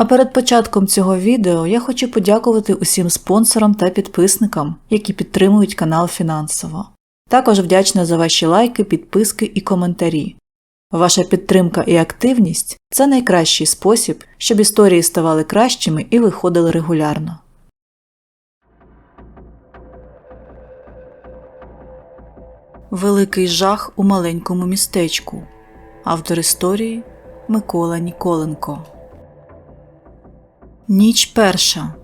А перед початком цього відео я хочу подякувати усім спонсорам та підписникам, які підтримують канал фінансово. Також вдячна за ваші лайки, підписки і коментарі. Ваша підтримка і активність це найкращий спосіб, щоб історії ставали кращими і виходили регулярно. Великий жах у маленькому містечку. Автор історії Микола Ніколенко. Ніч перша.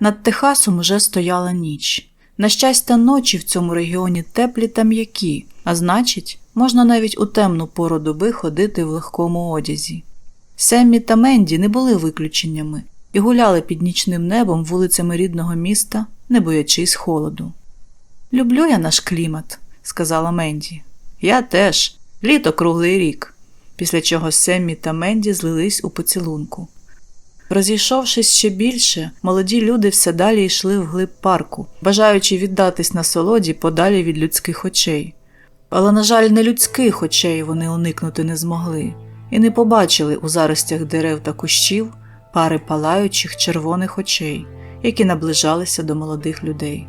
Над Техасом уже стояла ніч. На щастя, ночі в цьому регіоні теплі та м'які, а значить, можна навіть у темну пору доби ходити в легкому одязі. Семмі та Менді не були виключеннями і гуляли під нічним небом вулицями рідного міста, не боячись холоду. Люблю я наш клімат, сказала Менді. Я теж, літо круглий рік. Після чого Семмі та Менді злились у поцілунку. Розійшовшись ще більше, молоді люди все далі йшли вглиб парку, бажаючи віддатись насолоді подалі від людських очей. Але, на жаль, не людських очей вони уникнути не змогли і не побачили у заростях дерев та кущів пари палаючих червоних очей, які наближалися до молодих людей.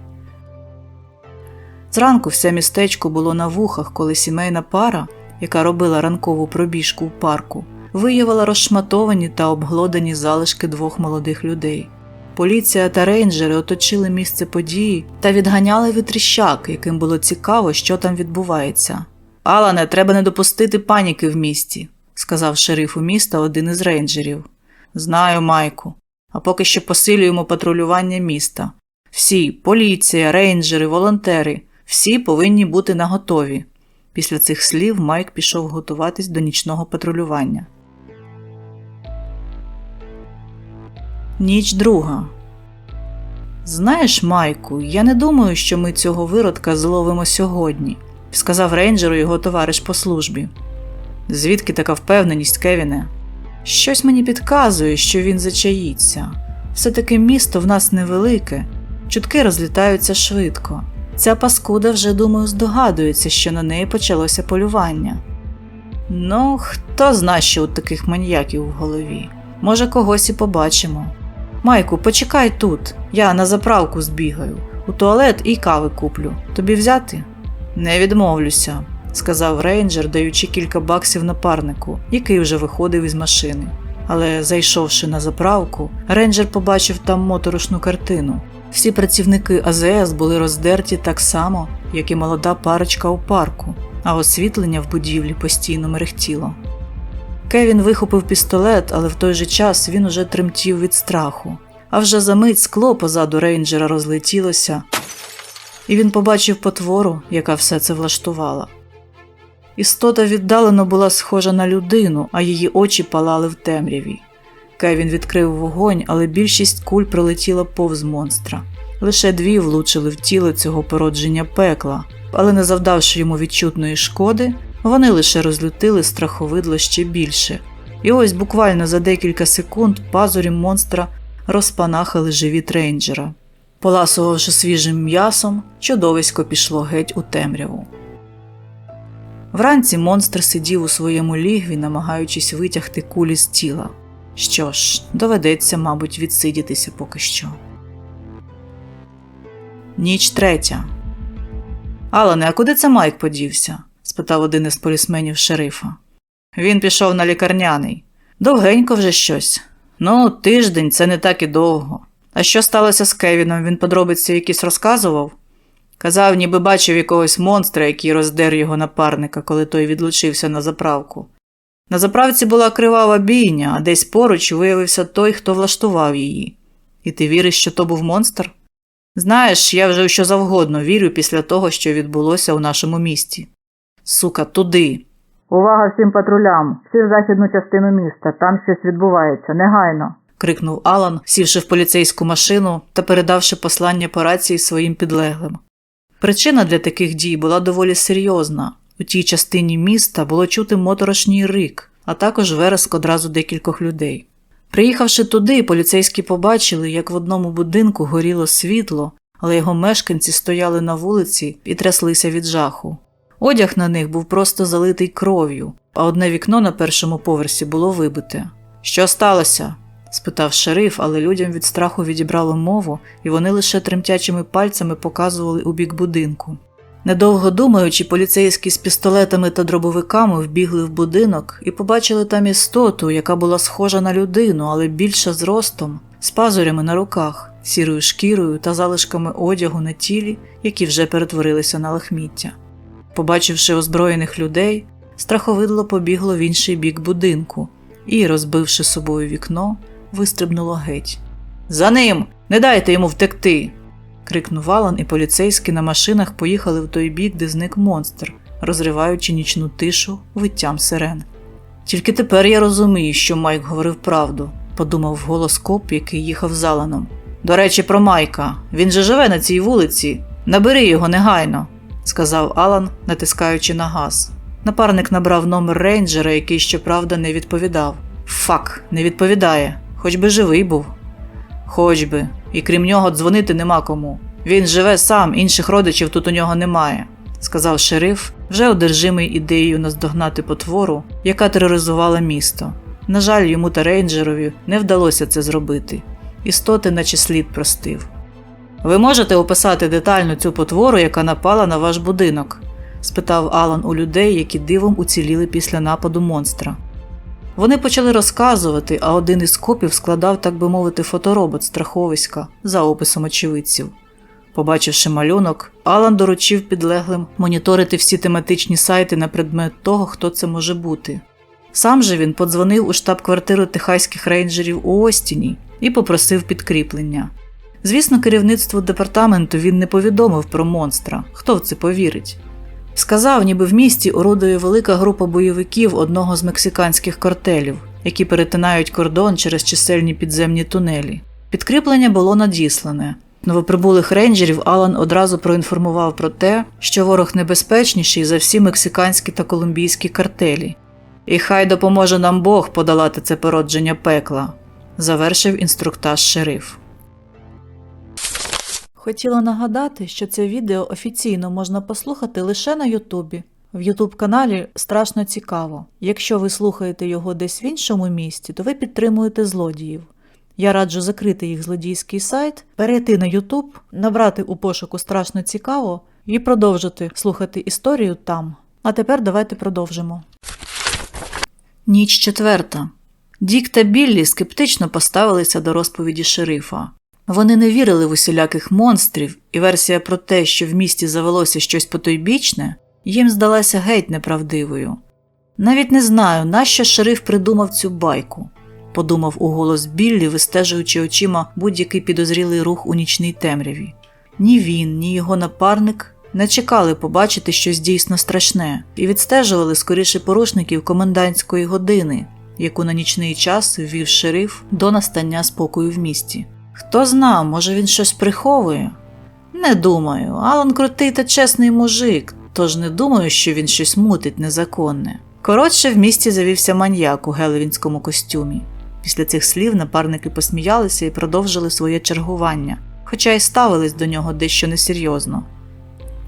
Зранку все містечко було на вухах, коли сімейна пара, яка робила ранкову пробіжку в парку, виявила розшматовані та обглодані залишки двох молодих людей. Поліція та рейнджери оточили місце події та відганяли вітріщак, яким було цікаво, що там відбувається. Алане, треба не допустити паніки в місті, сказав шерифу міста один із рейнджерів. Знаю, Майку. А поки що посилюємо патрулювання міста. Всі поліція, рейнджери, волонтери, всі повинні бути наготові. Після цих слів Майк пішов готуватись до нічного патрулювання. Ніч друга. Знаєш, Майку, я не думаю, що ми цього виродка зловимо сьогодні, сказав рейнджеру його товариш по службі. Звідки така впевненість, Кевіне? Щось мені підказує, що він зачаїться. Все таки місто в нас невелике, чутки розлітаються швидко. Ця паскуда вже, думаю, здогадується, що на неї почалося полювання. Ну, хто зна, що у таких маньяків в голові. Може, когось і побачимо. Майку, почекай тут, я на заправку збігаю, у туалет і кави куплю. Тобі взяти? Не відмовлюся, сказав рейнджер, даючи кілька баксів напарнику, який вже виходив із машини. Але, зайшовши на заправку, рейнджер побачив там моторошну картину. Всі працівники АЗС були роздерті так само, як і молода парочка у парку, а освітлення в будівлі постійно мерехтіло. Кевін вихопив пістолет, але в той же час він уже тремтів від страху. А вже за мить скло позаду рейнджера розлетілося, і він побачив потвору, яка все це влаштувала. Істота віддалено була схожа на людину, а її очі палали в темряві. Кевін відкрив вогонь, але більшість куль пролетіла повз монстра. Лише дві влучили в тіло цього породження пекла, але не завдавши йому відчутної шкоди, вони лише розлютили страховидло ще більше. І ось буквально за декілька секунд пазурі монстра розпанахали живіт рейнджера. Поласувавши свіжим м'ясом, чудовисько пішло геть у темряву. Вранці монстр сидів у своєму лігві, намагаючись витягти кулі з тіла. Що ж, доведеться, мабуть, відсидітися поки що. Ніч третя. Алане, а куди це Майк подівся? Спитав один із полісменів шерифа. Він пішов на лікарняний. Довгенько вже щось. Ну, тиждень це не так і довго. А що сталося з Кевіном? Він подробиці якісь розказував? Казав, ніби бачив якогось монстра, який роздер його напарника, коли той відлучився на заправку. На заправці була кривава бійня, а десь поруч виявився той, хто влаштував її. І ти віриш, що то був монстр? Знаєш, я вже що завгодно вірю після того, що відбулося у нашому місті. Сука, туди. Увага всім патрулям! Всі в західну частину міста. Там щось відбувається. Негайно. крикнув Алан, сівши в поліцейську машину та передавши послання по рації своїм підлеглим. Причина для таких дій була доволі серйозна. У тій частині міста було чути моторошній рик, а також вереск одразу декількох людей. Приїхавши туди, поліцейські побачили, як в одному будинку горіло світло, але його мешканці стояли на вулиці і тряслися від жаху. Одяг на них був просто залитий кров'ю, а одне вікно на першому поверсі було вибите. Що сталося? спитав шериф, але людям від страху відібрало мову, і вони лише тремтячими пальцями показували у бік будинку. Недовго думаючи, поліцейські з пістолетами та дробовиками вбігли в будинок і побачили там істоту, яка була схожа на людину, але більша зростом, з пазурями на руках, сірою шкірою та залишками одягу на тілі, які вже перетворилися на лахміття. Побачивши озброєних людей, страховидло побігло в інший бік будинку і, розбивши собою вікно, вистрибнуло геть. За ним! Не дайте йому втекти! крикнув Алан, і поліцейські на машинах поїхали в той бік, де зник монстр, розриваючи нічну тишу виттям сирен. Тільки тепер я розумію, що Майк говорив правду, подумав голос коп, який їхав з Аланом. До речі, про Майка. Він же живе на цій вулиці. Набери його негайно, сказав Алан, натискаючи на газ. Напарник набрав номер рейнджера, який, щоправда, не відповідав. Фак, не відповідає, хоч би живий був. Хоч би, і крім нього дзвонити нема кому. Він живе сам, інших родичів тут у нього немає, сказав шериф, вже одержимий ідеєю наздогнати потвору, яка тероризувала місто. На жаль, йому та рейнджерові не вдалося це зробити. Істоти, наче слід простив. Ви можете описати детально цю потвору, яка напала на ваш будинок? спитав Алан у людей, які дивом уціліли після нападу монстра. Вони почали розказувати, а один із копів складав, так би мовити, фоторобот страховиська за описом очевидців. Побачивши малюнок, Алан доручив підлеглим моніторити всі тематичні сайти на предмет того, хто це може бути. Сам же він подзвонив у штаб-квартиру техаських рейнджерів у Остіні і попросив підкріплення. Звісно, керівництву департаменту він не повідомив про монстра, хто в це повірить. Сказав, ніби в місті орудує велика група бойовиків одного з мексиканських картелів, які перетинають кордон через чисельні підземні тунелі. Підкріплення було надіслане. Новоприбулих рейнджерів Алан одразу проінформував про те, що ворог небезпечніший за всі мексиканські та колумбійські картелі. І хай допоможе нам Бог подолати це породження пекла, завершив інструктаж шериф. Хотіла нагадати, що це відео офіційно можна послухати лише на Ютубі. В Ютуб каналі страшно цікаво. Якщо ви слухаєте його десь в іншому місті, то ви підтримуєте злодіїв. Я раджу закрити їх злодійський сайт, перейти на Ютуб, набрати у пошуку страшно цікаво і продовжити слухати історію там. А тепер давайте продовжимо. Ніч четверта. Дік та Біллі скептично поставилися до розповіді шерифа. Вони не вірили в усіляких монстрів, і версія про те, що в місті завелося щось потойбічне, їм здалася геть неправдивою. Навіть не знаю, нащо шериф придумав цю байку, подумав уголос Біллі, вистежуючи очима будь-який підозрілий рух у нічній темряві. Ні він, ні його напарник не чекали побачити щось дійсно страшне і відстежували скоріше порушників комендантської години, яку на нічний час ввів шериф до настання спокою в місті. Хто зна, може він щось приховує? Не думаю, Алан крутий та чесний мужик, тож не думаю, що він щось мутить незаконне. Коротше, в місті завівся маньяк у гелевінському костюмі. Після цих слів напарники посміялися і продовжили своє чергування, хоча й ставились до нього дещо несерйозно.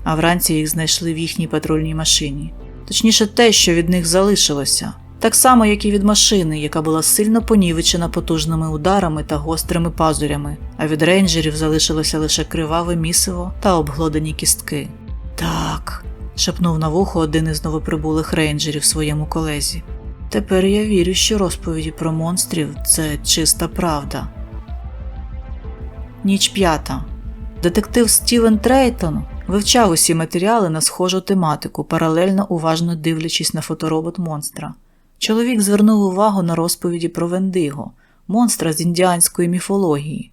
А вранці їх знайшли в їхній патрульній машині. Точніше, те, що від них залишилося. Так само, як і від машини, яка була сильно понівечена потужними ударами та гострими пазурями, а від рейнджерів залишилося лише криваве місиво та обглодані кістки. Так, шепнув на вухо один із новоприбулих рейнджерів своєму колезі. Тепер я вірю, що розповіді про монстрів це чиста правда. Ніч п'ята. Детектив Стівен Трейтон вивчав усі матеріали на схожу тематику, паралельно уважно дивлячись на фоторобот монстра. Чоловік звернув увагу на розповіді про Вендиго, монстра з індіанської міфології.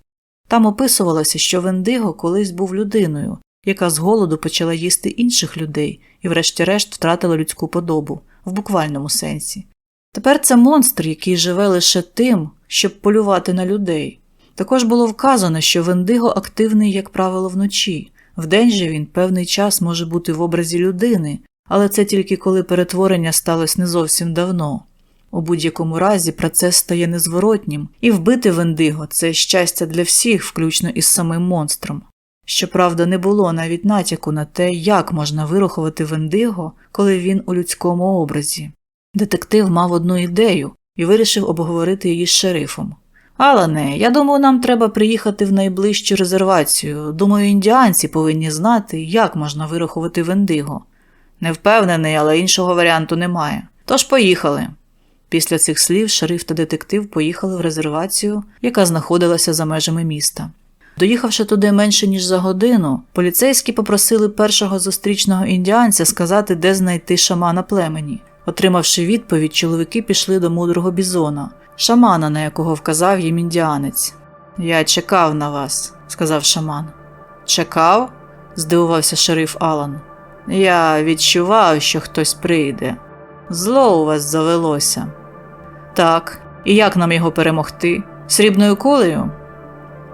Там описувалося, що Вендиго колись був людиною, яка з голоду почала їсти інших людей і, врешті-решт, втратила людську подобу в буквальному сенсі. Тепер це монстр, який живе лише тим, щоб полювати на людей. Також було вказано, що Вендиго активний, як правило, вночі. Вдень же він певний час може бути в образі людини, але це тільки коли перетворення сталося не зовсім давно. У будь-якому разі процес стає незворотнім, і вбити Вендиго це щастя для всіх, включно із самим монстром. Щоправда, не було навіть натяку на те, як можна вирахувати Вендиго, коли він у людському образі. Детектив мав одну ідею, і вирішив обговорити її з шерифом. Алане, я думаю, нам треба приїхати в найближчу резервацію. Думаю, індіанці повинні знати, як можна вирахувати вендиго. Не впевнений, але іншого варіанту немає. Тож поїхали. Після цих слів шериф та детектив поїхали в резервацію, яка знаходилася за межами міста. Доїхавши туди менше ніж за годину, поліцейські попросили першого зустрічного індіанця сказати, де знайти шамана племені. Отримавши відповідь, чоловіки пішли до мудрого бізона, шамана, на якого вказав їм індіанець. Я чекав на вас, сказав шаман. Чекав? здивувався шериф Алан. Я відчував, що хтось прийде. Зло у вас завелося. Так, і як нам його перемогти? Срібною кулею?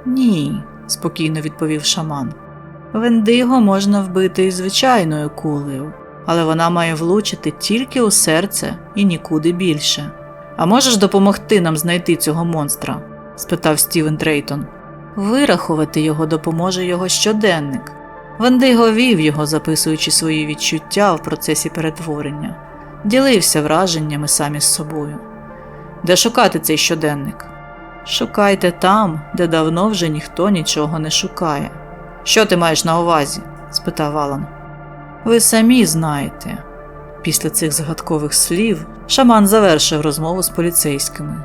Ні, спокійно відповів шаман. Вендиго можна вбити і звичайною кулею, але вона має влучити тільки у серце і нікуди більше. А можеш допомогти нам знайти цього монстра? спитав Стівен Трейтон. Вирахувати його допоможе його щоденник. Вендиго вів його, записуючи свої відчуття в процесі перетворення, ділився враженнями самі з собою. Де шукати цей щоденник? Шукайте там, де давно вже ніхто нічого не шукає. Що ти маєш на увазі? спитав Алан. Ви самі знаєте. Після цих загадкових слів шаман завершив розмову з поліцейськими.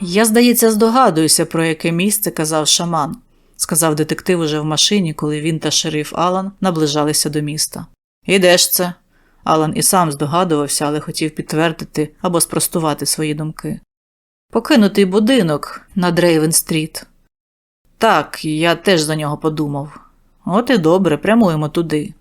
Я, здається, здогадуюся, про яке місце казав шаман, сказав детектив уже в машині, коли він та шериф Алан наближалися до міста. І де ж це? Алан і сам здогадувався, але хотів підтвердити або спростувати свої думки. Покинутий будинок на Дрейвен-стріт. Так, я теж за нього подумав. От і добре, прямуємо туди.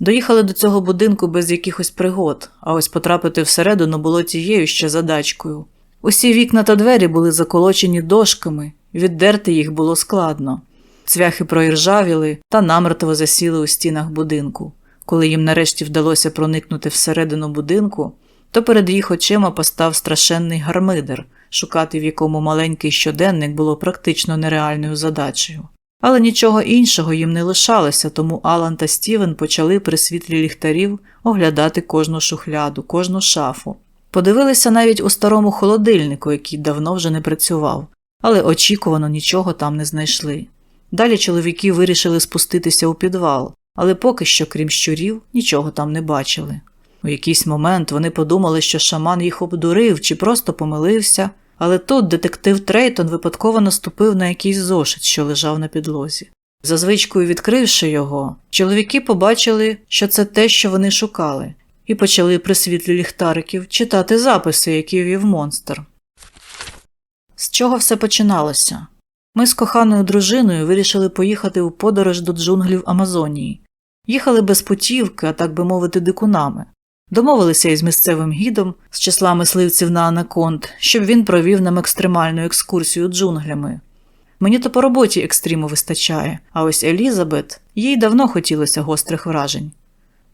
Доїхали до цього будинку без якихось пригод, а ось потрапити всередину було тією ще задачкою. Усі вікна та двері були заколочені дошками, віддерти їх було складно. Цвяхи проіржавіли та намертво засіли у стінах будинку. Коли їм нарешті вдалося проникнути всередину будинку, то перед їх очима постав страшенний гармидер, шукати в якому маленький щоденник було практично нереальною задачею. Але нічого іншого їм не лишалося, тому Алан та Стівен почали при світлі ліхтарів оглядати кожну шухляду, кожну шафу. Подивилися навіть у старому холодильнику, який давно вже не працював, але очікувано нічого там не знайшли. Далі чоловіки вирішили спуститися у підвал, але поки що, крім щурів, нічого там не бачили. У якийсь момент вони подумали, що шаман їх обдурив чи просто помилився, але тут детектив Трейтон випадково наступив на якийсь зошит, що лежав на підлозі. За звичкою відкривши його, чоловіки побачили, що це те, що вони шукали, і почали при світлі ліхтариків читати записи, які вів монстр. З чого все починалося? Ми з коханою дружиною вирішили поїхати у подорож до джунглів Амазонії. Їхали без путівки, а так би мовити, дикунами. Домовилися із місцевим гідом з числа мисливців на Анаконд, щоб він провів нам екстремальну екскурсію джунглями. Мені то по роботі екстриму вистачає, а ось Елізабет, їй давно хотілося гострих вражень.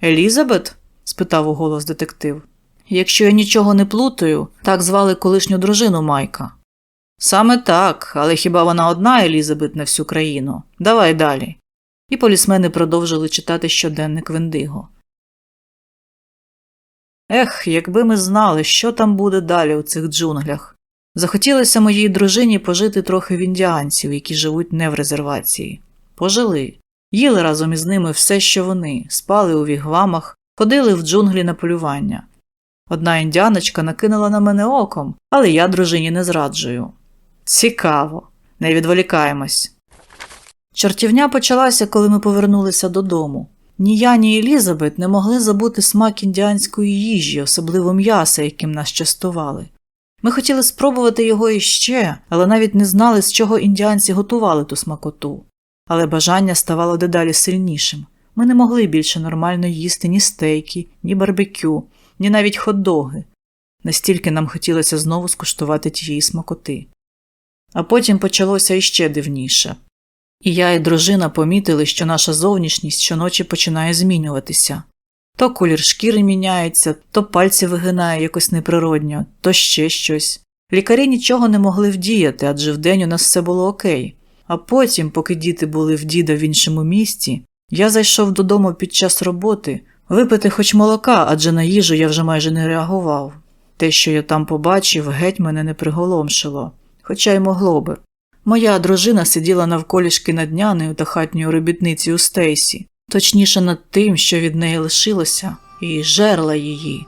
Елізабет? спитав уголос детектив. Якщо я нічого не плутаю, так звали колишню дружину Майка. Саме так, але хіба вона одна Елізабет на всю країну? Давай далі. І полісмени продовжили читати щоденник Вендиго. Ех, якби ми знали, що там буде далі у цих джунглях. Захотілося моїй дружині пожити трохи в індіанців, які живуть не в резервації. Пожили, їли разом із ними все, що вони, спали у вігвамах, ходили в джунглі на полювання. Одна індіаночка накинула на мене оком, але я дружині не зраджую. Цікаво, не відволікаємось. Чортівня почалася, коли ми повернулися додому. Ні я, ні Елізабет не могли забути смак індіанської їжі, особливо м'яса, яким нас частували. Ми хотіли спробувати його іще, але навіть не знали, з чого індіанці готували ту смакоту. Але бажання ставало дедалі сильнішим. Ми не могли більше нормально їсти ні стейки, ні барбекю, ні навіть хот-доги. Настільки нам хотілося знову скуштувати тієї смакоти. А потім почалося іще дивніше. І я і дружина помітили, що наша зовнішність щоночі починає змінюватися. То колір шкіри міняється, то пальці вигинає якось неприродньо, то ще щось. Лікарі нічого не могли вдіяти, адже вдень у нас все було окей. А потім, поки діти були в діда в іншому місті, я зайшов додому під час роботи, Випити хоч молока, адже на їжу я вже майже не реагував. Те, що я там побачив, геть мене не приголомшило, хоча й могло би. Моя дружина сиділа навколішки над нянею та хатньою робітницею Стейсі, точніше над тим, що від неї лишилося, і жерла її.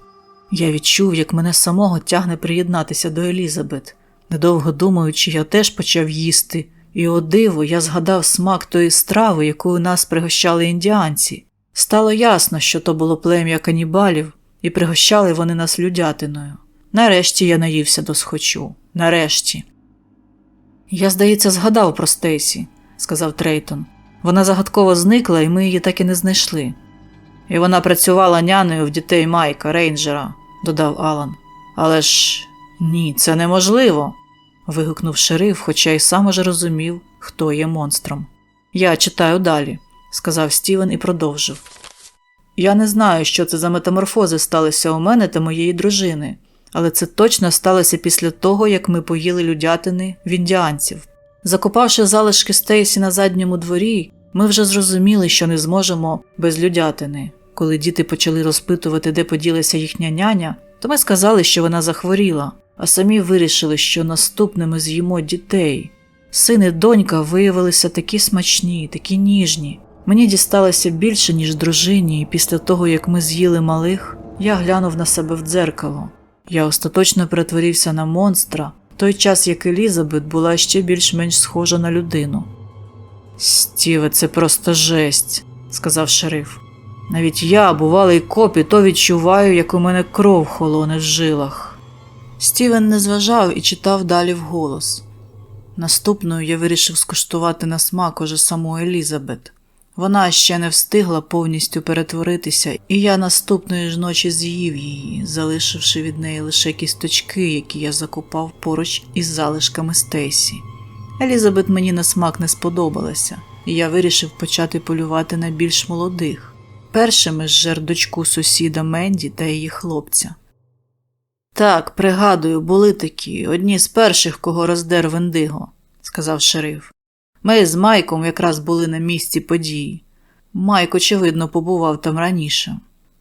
Я відчув, як мене самого тягне приєднатися до Елізабет. Недовго думаючи, я теж почав їсти, і о диво, я згадав смак тої страви, якою нас пригощали індіанці. Стало ясно, що то було плем'я канібалів, і пригощали вони нас людятиною. Нарешті я наївся до схочу. Нарешті. Я, здається, згадав про Стейсі, сказав Трейтон. Вона загадково зникла, і ми її так і не знайшли. І вона працювала нянею в дітей Майка, рейнджера, додав Алан. Але ж ні, це неможливо. вигукнув шериф, хоча й сам уже розумів, хто є монстром. Я читаю далі, сказав Стівен і продовжив. Я не знаю, що це за метаморфози сталися у мене та моєї дружини, але це точно сталося після того, як ми поїли людятини в індіанців. Закопавши залишки Стейсі на задньому дворі, ми вже зрозуміли, що не зможемо без людятини. Коли діти почали розпитувати, де поділася їхня няня, то ми сказали, що вона захворіла, а самі вирішили, що наступними з'їмо дітей. Син і донька виявилися такі смачні, такі ніжні. Мені дісталося більше, ніж дружині, і після того, як ми з'їли малих, я глянув на себе в дзеркало. Я остаточно перетворився на монстра, в той час як Елізабет була ще більш-менш схожа на людину. Стіве, це просто жесть, сказав шериф. Навіть я, бувалий копі, то відчуваю, як у мене кров холоне в жилах. Стівен не зважав і читав далі вголос. Наступною я вирішив скуштувати на смак уже саму Елізабет. Вона ще не встигла повністю перетворитися, і я наступної ж ночі з'їв її, залишивши від неї лише кісточки, які я закопав поруч із залишками Стейсі. Елізабет мені на смак не сподобалася, і я вирішив почати полювати на більш молодих. Першими жер дочку сусіда Менді та її хлопця. Так, пригадую, були такі, одні з перших, кого роздер Вендиго, сказав шериф. Ми з Майком якраз були на місці події. Майк, очевидно, побував там раніше.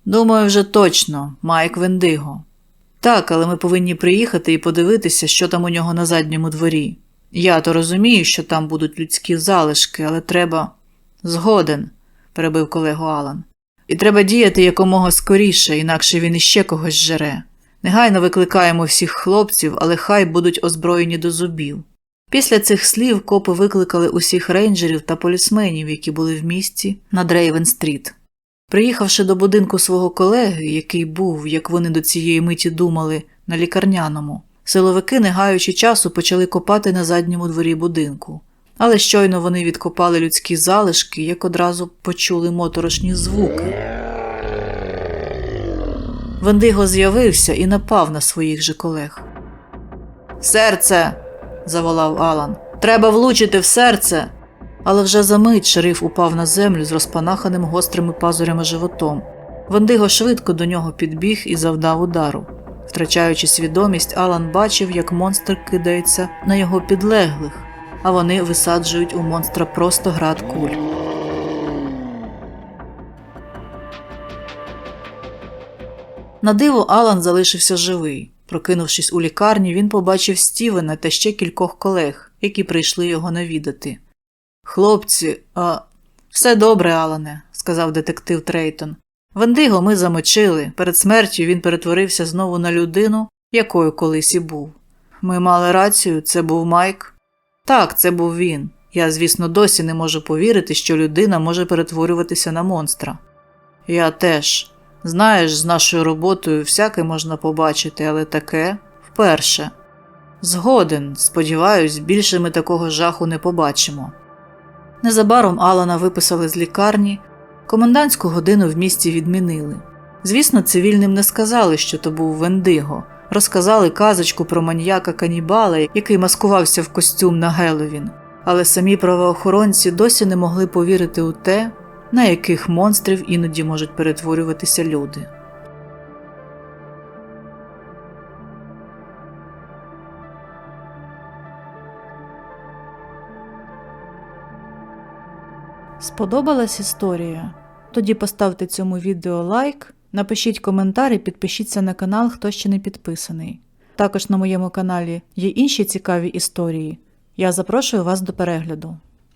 Думаю, вже точно, Майк Вендиго. Так, але ми повинні приїхати і подивитися, що там у нього на задньому дворі. Я то розумію, що там будуть людські залишки, але треба. Згоден, перебив колегу Алан. І треба діяти якомога скоріше, інакше він іще когось жере. Негайно викликаємо всіх хлопців, але хай будуть озброєні до зубів. Після цих слів копи викликали усіх рейнджерів та полісменів, які були в місті на Дрейвен-стріт. Приїхавши до будинку свого колеги, який був, як вони до цієї миті думали, на лікарняному, силовики, не гаючи часу, почали копати на задньому дворі будинку. Але щойно вони відкопали людські залишки, як одразу почули моторошні звуки. Вендиго з'явився і напав на своїх же колег. Серце. Заволав Алан. Треба влучити в серце. Але вже за мить шериф упав на землю з розпанаханим гострими пазурями животом. Вендиго швидко до нього підбіг і завдав удару. Втрачаючи свідомість, Алан бачив, як монстр кидається на його підлеглих, а вони висаджують у монстра просто град куль. На диво Алан залишився живий. Прокинувшись у лікарні, він побачив Стівена та ще кількох колег, які прийшли його навідати. Хлопці, а все добре, Алане, сказав детектив Трейтон. Вендиго ми замочили. Перед смертю він перетворився знову на людину, якою колись і був. Ми мали рацію, це був Майк. Так, це був він. Я, звісно, досі не можу повірити, що людина може перетворюватися на монстра. Я теж. Знаєш, з нашою роботою всяке можна побачити, але таке вперше. Згоден, сподіваюсь, більше ми такого жаху не побачимо. Незабаром Алана виписали з лікарні, комендантську годину в місті відмінили. Звісно, цивільним не сказали, що то був Вендиго, розказали казочку про маньяка канібала, який маскувався в костюм на Геловін, але самі правоохоронці досі не могли повірити у те, на яких монстрів іноді можуть перетворюватися люди. Сподобалась історія? Тоді поставте цьому відео лайк, напишіть коментар і підпишіться на канал, хто ще не підписаний. Також на моєму каналі є інші цікаві історії. Я запрошую вас до перегляду.